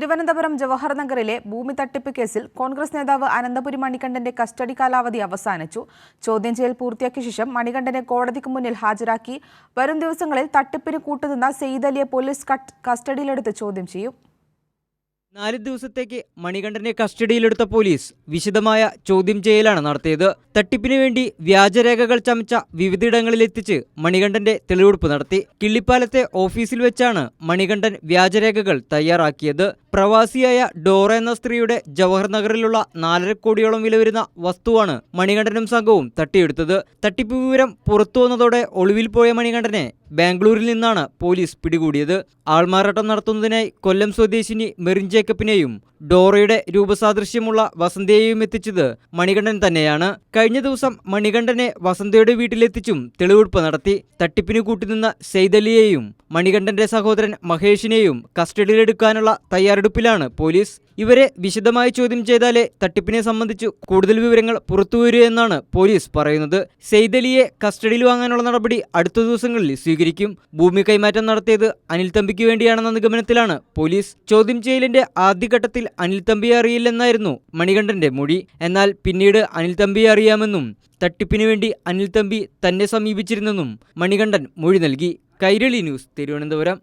തിരുവനന്തപുരം ജവഹർ നഗറിലെ ഭൂമി തട്ടിപ്പ് കേസിൽ കോൺഗ്രസ് നേതാവ് അനന്തപുരി മണികണ്ഠന്റെ കസ്റ്റഡി കാലാവധി അവസാനിച്ചു. ചോദ്യം ചെയ്യൽ പൂർത്തിയാക്കിയ ശേഷം മണികണ്ഠനെ കോടതിക്ക് മുന്നിൽ ഹാജരാക്കി. വരും ദിവസങ്ങളിൽ തട്ടിപ്പിന് കൂട്ടുനിന്ന സെയ്ദലിയെ പോലീസ് കസ്റ്റഡിയിലെടുത്ത് ചോദ്യം ചെയ്യും. നാല് ദിവസത്തേക്ക് മണികണ്ഠനെ കസ്റ്റഡിയിലെടുത്ത പോലീസ് വിശദമായ ചോദ്യം ചെയ്യലാണ് നടത്തിയത്. തട്ടിപ്പിനു വേണ്ടി വ്യാജരേഖകൾ ചമച്ച വിവിധയിടങ്ങളിലെത്തിച്ച് മണികണ്ഠന്റെ തെളിവെടുപ്പ് നടത്തി. കിള്ളിപ്പാലത്തെ ഓഫീസിൽ വെച്ചാണ് മണികണ്ഠൻ വ്യാജരേഖകൾ തയ്യാറാക്കിയത്. പ്രവാസിയായ ഡോറ എന്ന സ്ത്രീയുടെ ജവഹർ നഗറിലുള്ള നാലര കോടിയോളം വില വരുന്ന വസ്തുവാണ് മണികണ്ഠനും സംഘവും തട്ടിയെടുത്തത്. തട്ടിപ്പ് വിവരം പുറത്തു വന്നതോടെ ഒളിവിൽ പോയ മണികണ്ഠനെ ബാംഗ്ലൂരിൽ നിന്നാണ് പോലീസ് പിടികൂടിയത്. ആൾമാറാട്ടം നടത്തുന്നതിനായി കൊല്ലം സ്വദേശിനി മെറിൻ ജേക്കബിനെയും ഡോറയുടെ രൂപസാദൃശ്യമുള്ള വസന്തയെയും എത്തിച്ചത് മണികണ്ഠൻ തന്നെയാണ്. കഴിഞ്ഞ ദിവസം മണികണ്ഠനെ വസന്തയുടെ വീട്ടിലെത്തിച്ചും തെളിവെടുപ്പ് നടത്തി. തട്ടിപ്പിന് കൂട്ടുനിന്ന സെയ്തലിയെയും മണികണ്ഠന്റെ സഹോദരൻ മഹേഷിനെയും കസ്റ്റഡിയിലെടുക്കാനുള്ള തയ്യാറെടുപ്പിലാണ് പോലീസ്. ഇവരെ വിശദമായി ചോദ്യം ചെയ്താലേ തട്ടിപ്പിനെ സംബന്ധിച്ചു കൂടുതൽ വിവരങ്ങൾ പുറത്തുവരൂ എന്നാണ് പോലീസ് പറയുന്നത്. സെയ്തലിയെ കസ്റ്റഡിയിൽ വാങ്ങാനുള്ള നടപടി അടുത്ത ദിവസങ്ങളിൽ സ്വീകരിക്കും. ഭൂമി കൈമാറ്റം നടത്തിയത് അനിൽ തമ്പിക്ക് വേണ്ടിയാണെന്ന നിഗമനത്തിലാണ് പോലീസ് ചോദ്യം ചെയ്യലിന്റെ ആദ്യഘട്ടത്തിൽ അനിൽ തമ്പിയെ അറിയില്ലെന്നായിരുന്നു മണികണ്ഠന്റെ മൊഴി. എന്നാൽ പിന്നീട് അനിൽ തമ്പിയെ അറിയാമെന്നും തട്ടിപ്പിനു വേണ്ടി അനിൽ തമ്പി തന്നെ സമീപിച്ചിരുന്നെന്നും മണികണ്ഠൻ മൊഴി നൽകി. കൈരളി ന്യൂസ് തിരുവനന്തപുരം.